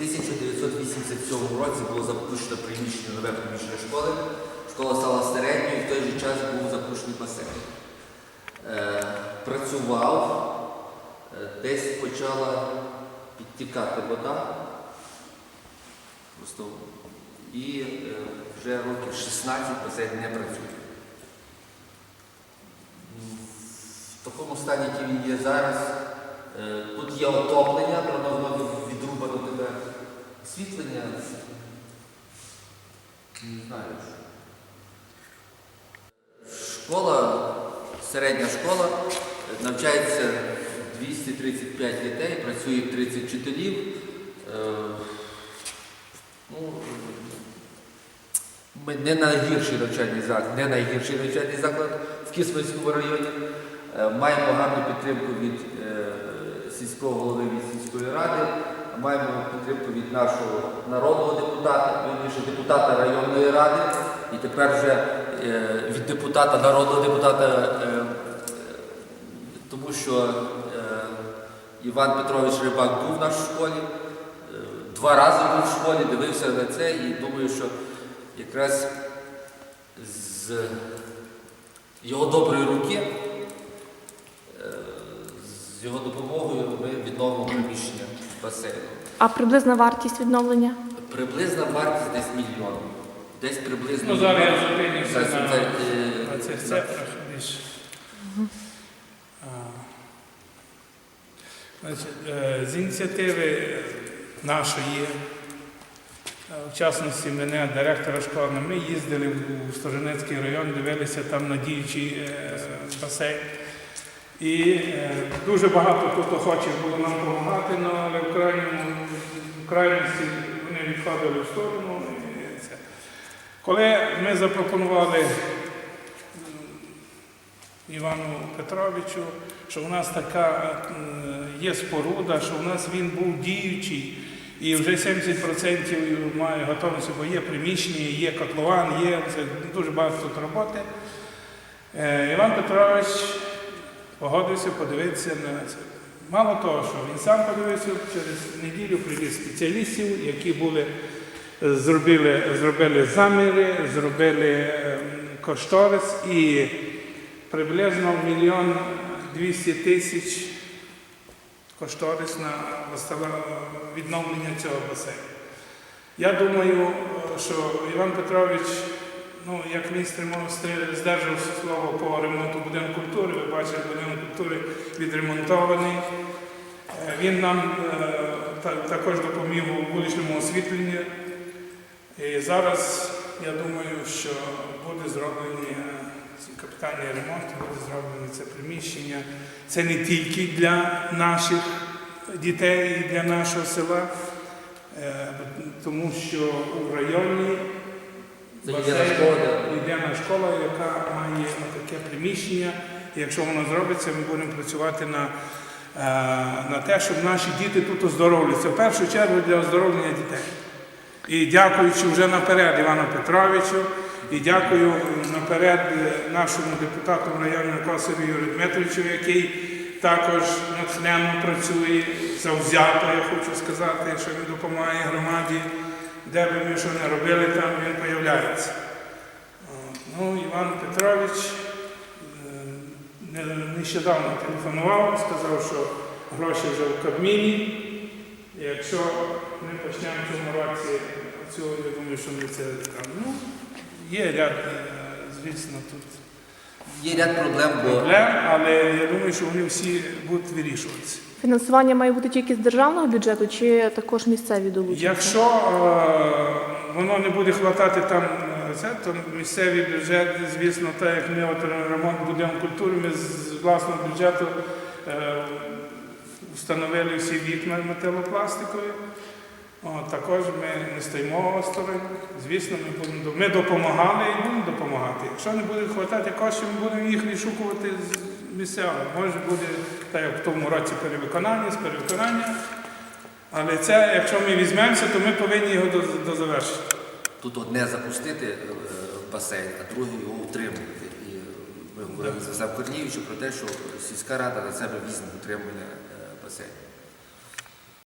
1987 році було запущено приміщення нове приміщення школи. Школа стала середньою і в той же час був запущений басейн. Е, працював, е, десь почала підтікати вода. Просто і е, вже років 16 басейн не працює. В такому стані, який він є зараз, тут є отоплення, воно освітлення. Не знаю. Школа, середня школа, навчається 235 дітей, працює 30 вчителів. Е, Ну, ми не найгірший навчальний заклад, не найгірший навчальний заклад в Кисманському районі. Е, Маємо гарну підтримку від е, сільського голови від сільської ради, маємо підтримку від нашого народного депутата, вірніше депутата районної ради, і тепер вже е, від депутата, народного депутата, е, тому що е, Іван Петрович Рибак був в нашій школі. Два рази був в школі, дивився на це і думаю, що якраз з його доброї руки, е, з його допомогою ми відновимо приміщення басейну. А приблизна вартість відновлення? Приблизна вартість десь мільйон. Десь приблизно. Ну, зараз я зупинюся Це- на- це, е, На цих на- цифрах більше. Значить, е, з ініціативи нашої, е, в частності мене, директора школи, ми їздили в Сторожинецький район, дивилися там на діючий е, басейн. І дуже багато тут охочих було нам допомагати, ну, але в крайньому крайності вони відходили в сторону. Коли ми запропонували Івану Петровичу, що в нас така є споруда, що в нас він був діючий, і вже 70% має готовності, бо є приміщення, є котлован, є це дуже багато тут роботи. Е, Іван Петрович погодився подивитися на це. Мало того, що він сам подивився, через неділю привіз спеціалістів, які були, е, зробили, зробили заміри, зробили ем, кошторис і приблизно мільйон двісті тисяч кошторис на відновлення цього басейну. Я думаю, е, що Іван Петрович, ну, як міністр здержав слово по ремонту будинку культури. Ви бачите, будинок культури відремонтований. Е, Він нам е, також допоміг у вуличному освітленні. І зараз я думаю, що буде зроблені е, капітальний ремонт, буде зроблено це приміщення. Це не тільки для наших дітей і для нашого села, тому що у районі Це єдина школа, єдина школа, яка має таке приміщення. І якщо воно зробиться, ми будемо працювати на, е, на те, щоб наші діти тут оздоровлюються. В першу чергу для оздоровлення дітей. І дякуючи вже наперед Івану Петровичу, і дякую наперед е, нашому депутату району Косові Юрію Дмитровичу, який також натхненно працює, завзято, я хочу сказати, що він допомагає громаді, де би ми що не робили, там він появляється. Ну, Іван Петрович е, нещодавно телефонував, сказав, що гроші вже в Кабміні. І Якщо ми почнемо в цьому році цю, я думаю, що ми це там. Ну, є ряд, е, звісно, тут Є ряд проблем, проблем, але я думаю, що вони всі будуть вирішуватися. Фінансування має бути тільки з державного бюджету чи також місцеві долучаться? Якщо е, воно не буде хватати там е, це, то місцевий бюджет, звісно, так як ми отримали ремонт будинку культури, ми з власного бюджету е, встановили всі вікна металопластикові. О, також ми не стоїмо осторонь. Звісно, ми будемо ми допомагали і будемо допомагати. Якщо не буде вистачати коштів, ми будемо їх відшукувати місцевого. Може буде так, як в тому році перевиконання, з перевиконання. Але це, якщо ми візьмемося, то ми повинні його до- дозавершити. тут одне запустити е, басейн, а друге його утримувати. І ми говорили з Василем про те, що сільська рада на себе візьме утримання е, басейну.